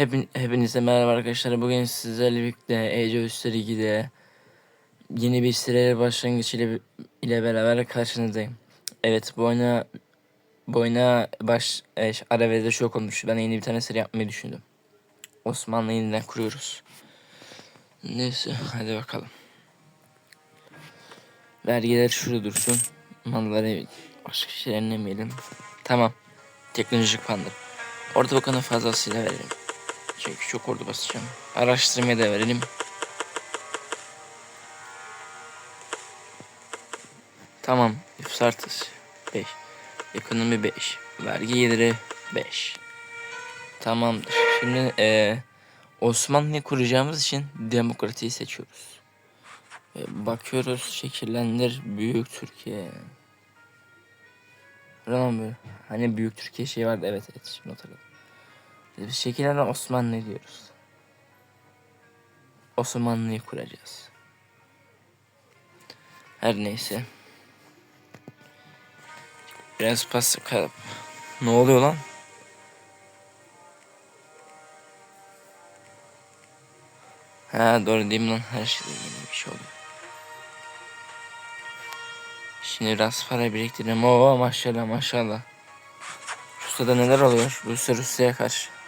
Hepin, hepinize merhaba arkadaşlar. Bugün sizlerle birlikte Ece Üstleri 2'de yeni bir seriye başlangıç ile, ile beraber karşınızdayım. Evet bu oyuna, bu oyuna baş, e, ara veride çok olmuş. Ben yeni bir tane seri yapmayı düşündüm. Osmanlı yeniden kuruyoruz. Neyse hadi bakalım. Vergiler şurada dursun. Malları başka şeyler yemeyelim. Tamam. Teknolojik pandır. Orta bakanı fazlasıyla verelim. Çünkü çok ordu basacağım. Araştırmaya da verelim. Tamam. İfsartız 5. Ekonomi 5. Vergi geliri 5. Tamamdır. Şimdi eee Osmanlı'yı kuracağımız için demokratiyi seçiyoruz. E, bakıyoruz şekillendir Büyük Türkiye. Tamam mı? Hani Büyük Türkiye şey vardı evet evet şimdi hatırladım. Biz şekillenen Osmanlı diyoruz. Osmanlı'yı kuracağız. Her neyse. Biraz pas kalıp. Ne oluyor lan? Ha doğru değil mi lan? Her şeyde yeni bir şey oluyor. Şimdi biraz para biriktirelim. Oo maşallah maşallah. Rusya'da neler oluyor? Rusya Rusya'ya karşı.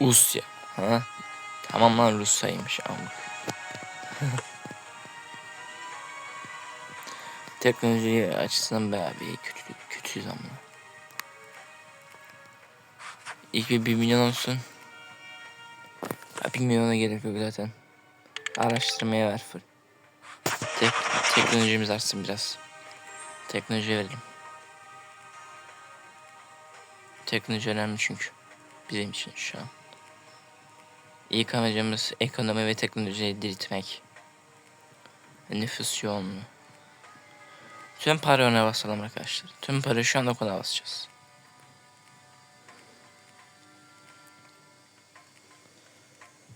Rusya. Ha? Tamam lan Rusya'ymış ama. Teknoloji açısından bayağı bir kötü, kötüyüz ama. İlk bir 1 milyon olsun. Ya 1 milyona gerek yok zaten. Araştırmaya ver full. Tek, teknolojimiz artsın biraz. Teknoloji verelim. Teknoloji önemli çünkü. Bizim için şu an. İlk amacımız ekonomi ve teknolojiyi diriltmek. Nüfus yoğunluğu. Tüm para öne basalım arkadaşlar. Tüm para şu anda ona basacağız.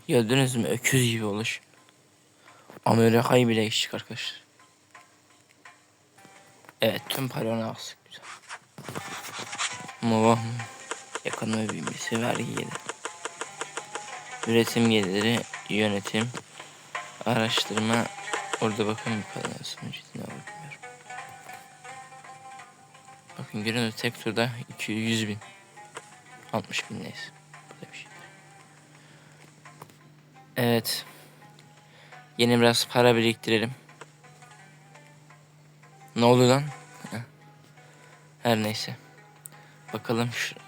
Gördünüz mü öküz gibi oluş. Amerika'yı bile geçtik arkadaşlar. Evet tüm para ona bastık güzel. Ama ekonomi bilgisi vergi geliri. Üretim geliri, yönetim, araştırma. Orada bakın bu kadar sonucuna bakmıyorum. Bakın görüyorsunuz tek turda 200 bin. 60 bin neyse. Da bir şey. Evet. Yeni biraz para biriktirelim. Ne oluyor lan? Her neyse. Bakalım şu...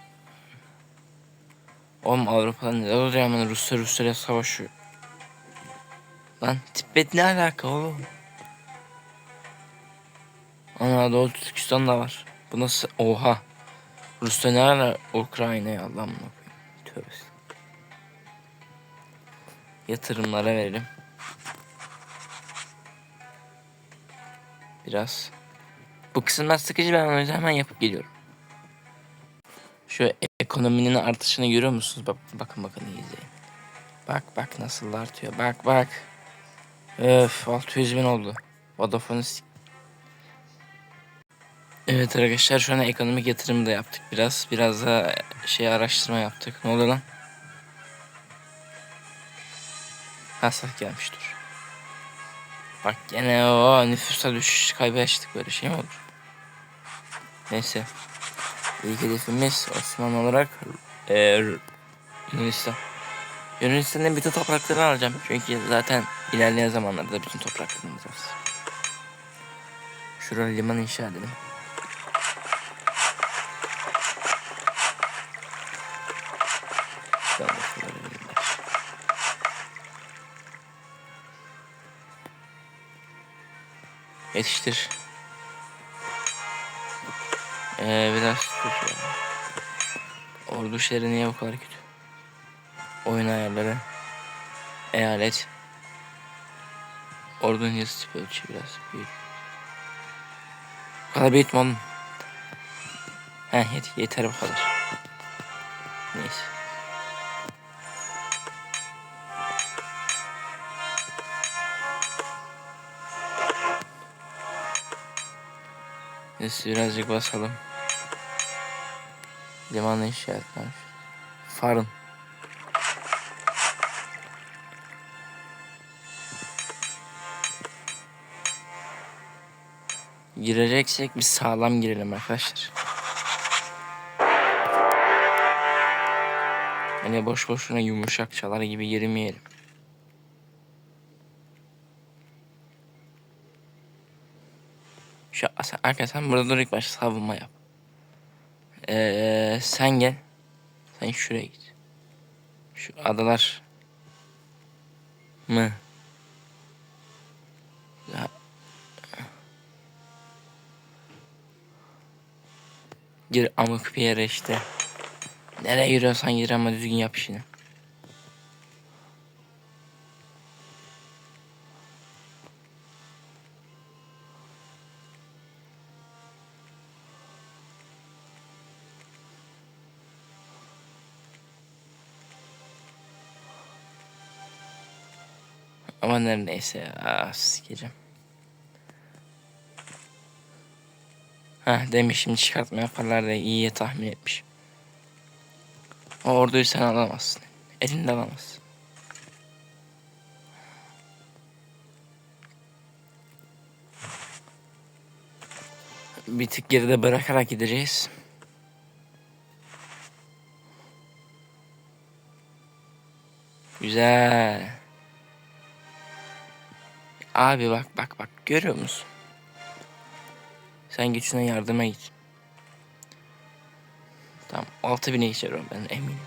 Oğlum Avrupa'da neler oluyor hemen Rusya Rusya savaşıyor. Lan Tibet ne alaka oğlum? Ana Doğu Türkistan da var. Bu nasıl? Oha. Rusya ne ara Ukrayna'ya Allah'ım. Tövbe. Yatırımlara verelim. Biraz. Bu kısımlar sıkıcı ben o yüzden hemen yapıp geliyorum. Şu ekonominin artışını görüyor musunuz? Bak, bakın bakın izleyin. Bak bak nasıl artıyor. Bak bak. Öf 600 bin oldu. Vodafone'u Evet arkadaşlar şu an ekonomik yatırım da yaptık biraz. Biraz da şey araştırma yaptık. Ne oluyor lan? Hasat gelmiş dur. Bak gene o nüfusa düşüş kaybı açtık böyle şey mi olur? Neyse. İlk hedefimiz Osmanlı olarak e, Yunanistan. Yunanistan'ın bütün topraklarını alacağım. Çünkü zaten ilerleyen zamanlarda bütün topraklarını alacağız. Şuraya liman inşa edelim. Yetiştir. Ee, biraz dur ya. Ordu işleri niye bu kadar kötü? Oyun ayarları. Eyalet. Ordunun yazı tipi ölçü biraz büyük. Bu kadar büyütme oğlum. Heh yet yeter bu kadar. Neyse. Neyse birazcık basalım. Limanı işaretler. Farın. Gireceksek biz sağlam girelim arkadaşlar. Hani boş boşuna yumuşak çalar gibi girmeyelim. Şu sen, arkadaşlar burada dur ilk başta savunma yap. Ee, sen gel. Sen şuraya git. Şu adalar mı? Ya. Gir amık bir yere işte. Nereye giriyorsan gir ama düzgün yap işini. Ama neredeyse ya sikeceğim. Heh demişim çıkartma yaparlar diye iyiye tahmin etmiş. O orduyu sen alamazsın. Elinde alamazsın. Bir tık geride bırakarak gideceğiz. Güzel. Abi bak bak bak görüyor musun? Sen güçüne yardıma git. Tamam 6000'e geçer o ben eminim.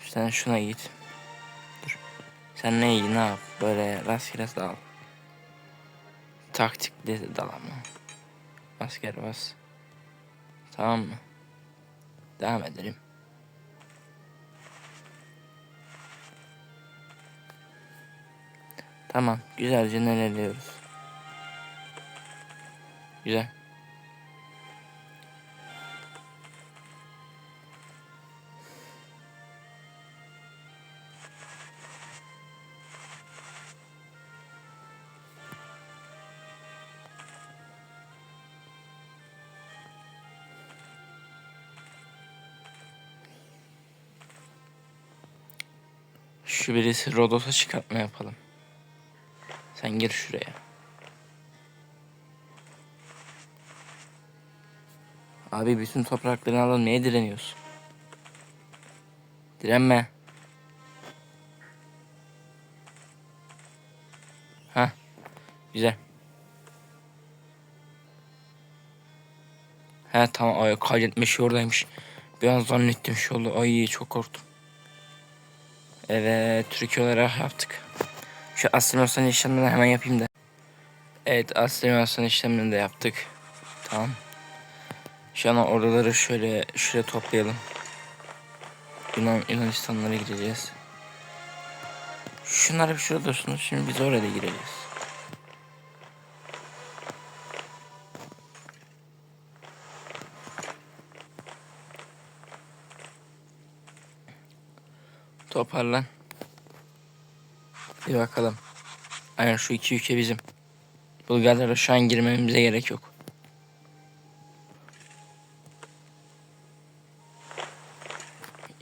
Sen şuna git. Dur. Sen ne iyi ne yap? Böyle rastgele dal. Taktikli dal ama. Asker bas. Tamam mı? Devam edelim. Tamam. Güzelce ilerliyoruz. Güzel. Şu birisi Rodos'a çıkartma yapalım. Sen gir şuraya. Abi bütün topraklarını alalım. Neye direniyorsun? Direnme. Ha, güzel. He tamam ay kaydetme şey oradaymış. Bir an zannettim şey oldu. Ay çok korktum. Evet Türkiye olarak yaptık. Şu asimilasyon işlemini hemen yapayım da. Evet asimilasyon işlemini de yaptık. Tamam. Şu an oraları şöyle şuraya toplayalım. Yunan Yunanistanlara gideceğiz. Şunlar bir şurada dursun. Şimdi biz oraya da gireceğiz. Toparlan. Bir bakalım. Aynen şu iki ülke bizim. Bulgarlara şu an girmemize gerek yok.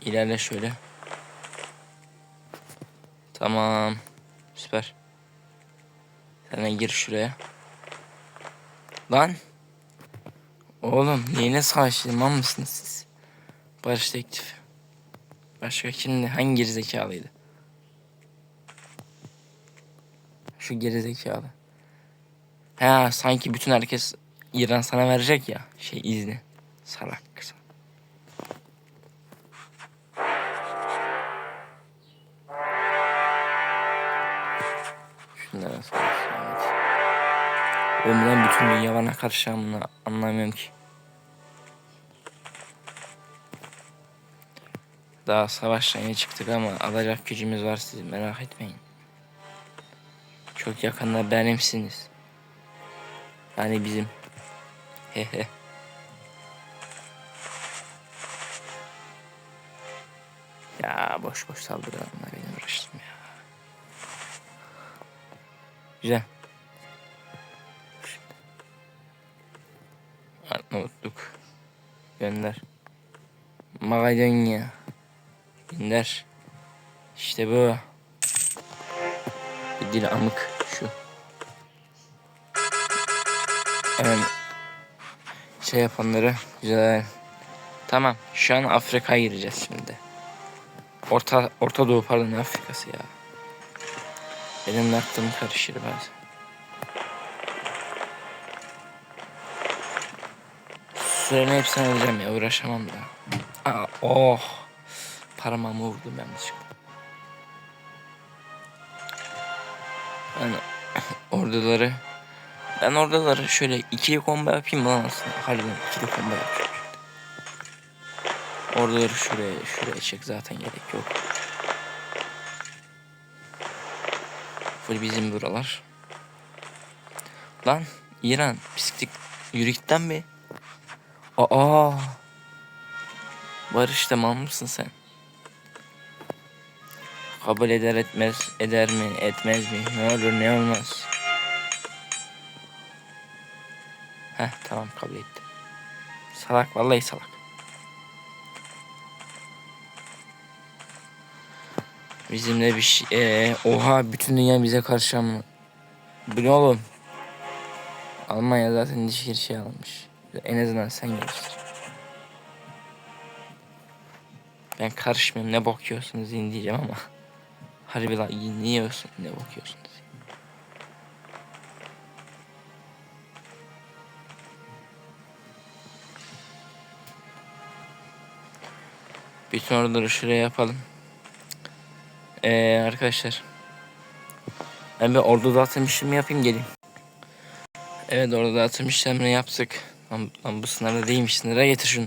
İlerle şöyle. Tamam. Süper. Sen de gir şuraya. Lan. Oğlum neyine savaş liman mısınız siz? Barış teklifi. Başka kimdi? Hangi gerizekalıydı? Şu gerizekalı. Ha sanki bütün herkes İran sana verecek ya şey izni. Salak kısa. Şunlara savaş. Oğlum ben bütün dünya bana karşı amına anlamıyorum ki. Daha savaştan çıktık ama alacak gücümüz var siz merak etmeyin. Çok yakında benimsiniz. Yani bizim. Hehe. ya boş boş saldırılarına beni uğraştım ya. Güzel. Arnavutluk. Gönder. Makedonya. Gönder. İşte bu. Bu dil amık Hemen şey yapanları güzel. Tamam. Şu an Afrika'ya gireceğiz şimdi. Orta Orta Doğu pardon Afrikası ya. Benim aklım karışır bazen. Süreni hepsini alacağım ya uğraşamam da. Aa, oh. Parmağımı vurdum yanlışlıkla. Ben orduları ben orduları şöyle ikili combo yapayım mı lan aslında. Harbiden ikili combo yapacağım. şimdi. Orduları şuraya şuraya çek zaten gerek yok. Full bizim buralar. Lan İran bisiklet yürü git lan bir. Aa. Barış tamam mısın sen? Kabul eder etmez eder mi etmez mi ne olur ne olmaz. Heh tamam kabul etti. Salak vallahi salak. Bizimle bir şey... Ee, oha bütün dünya bize karşı ama. Bu ne oğlum? Almanya zaten hiçbir şey almış. En azından sen göster. Ben karışmıyorum ne bakıyorsunuz diyeceğim ama. Harbi lan niye yiyorsun ne bakıyorsunuz? Bütün oraları şuraya yapalım. Ee, arkadaşlar. Ben bir ordu dağıtım işlemi yapayım geleyim. Evet orada dağıtım işlemini yaptık. Lan, lan bu sınırda değilmiş. Sınıra getir şunu.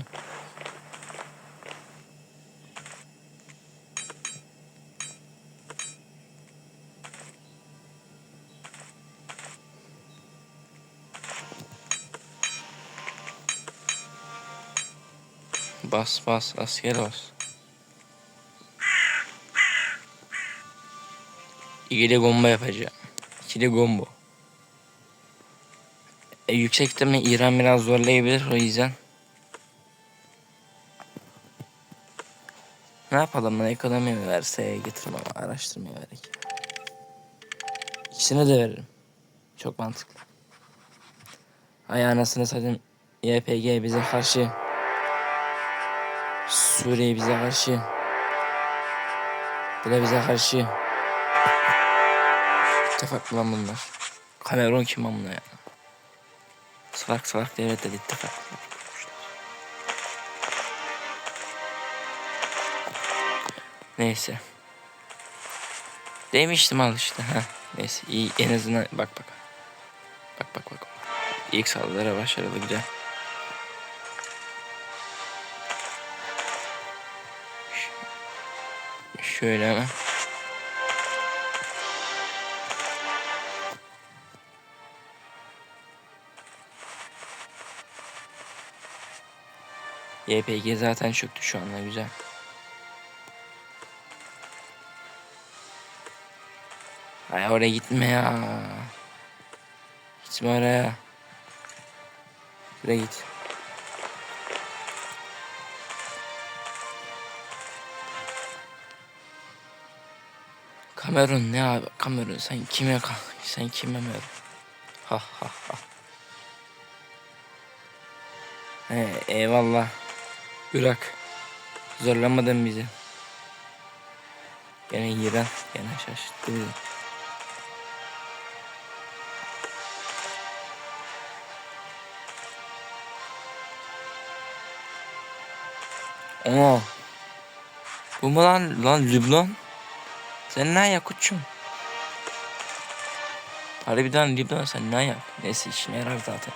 Bas bas asker bas. İkili combo yapacağım. İkili combo. E, yüksek ihtimalle İran biraz zorlayabilir o yüzden. Ne yapalım lan ekonomi mi verse getirmem araştırmaya vererek. İkisini de veririm. Çok mantıklı. Ay anasını satayım. YPG bize karşı. Suriye bize karşı. Da bize karşı. İttifak mı lan bunlar? Kamerun kim bunlar ya? Salak salak devletler ittifak. Neyse. Demiştim al işte. ha. Neyse iyi en azından bak bak. Bak bak bak. İlk saldırılara başarılı güzel. Ş- Şöyle hemen. YPG zaten çöktü şu anda güzel. Ay oraya gitme ya. Gitme oraya. Buraya git. Kamerun ne abi? Kamerun sen kime sen kime mer? Ha ha ha. He, eyvallah. Irak. Zorlamadın bizi. Gene İran. Gene şaşırttı bizi. Ama bu mu lan lan Lübnan? Sen ne ayak uçum? Harbiden Lübnan sen ne ayak? Neyse işine yarar zaten.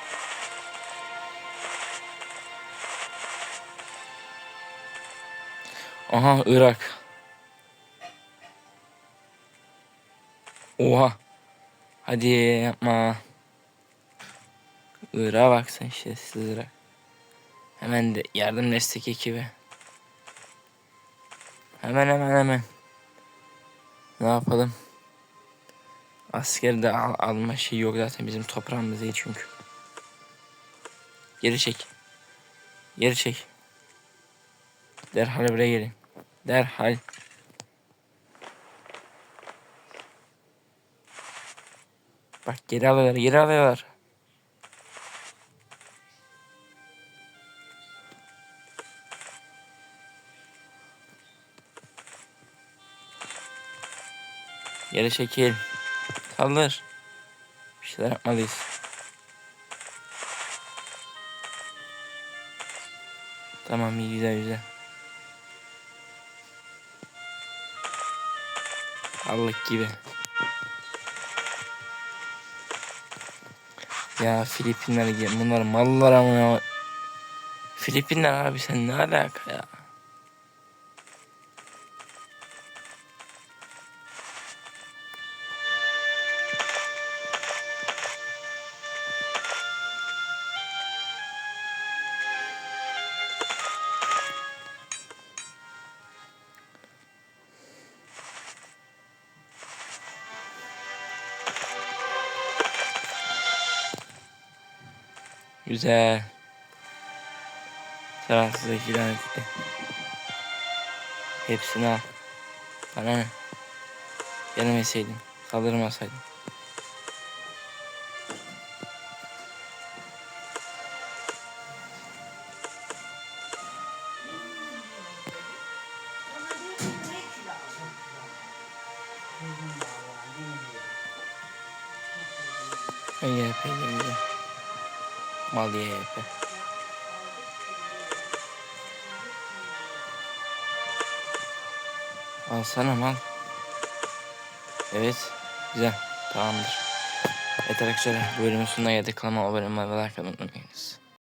Aha Irak. Oha. Hadi yapma. Irak'a bak sen işte siz Irak. Hemen de yardım destek ekibi. Hemen hemen hemen. Ne yapalım? Askeri de al, alma şey yok zaten bizim toprağımız değil çünkü. Geri çek. Geri çek. Derhal buraya gelin. Derhal. Bak geri alıyorlar, geri alıyorlar. Geri çekil. Saldır. Bir şeyler yapmalıyız. Tamam iyi güzel güzel. Allık gibi. Ya Filipinler gibi bunlar mallar ama. Filipinler abi sen ne alaka ya? Güzel. Fransız'a ilan etti. Hepsini al. Bana ne? Gelmeseydin. Kaldırmasaydın. YP gibi. Mal YP. Alsana mal. Evet. Güzel. Tamamdır. Evet arkadaşlar bölümün sonuna geldik. Kanalıma abone olmayı ve like atmayı unutmayınız.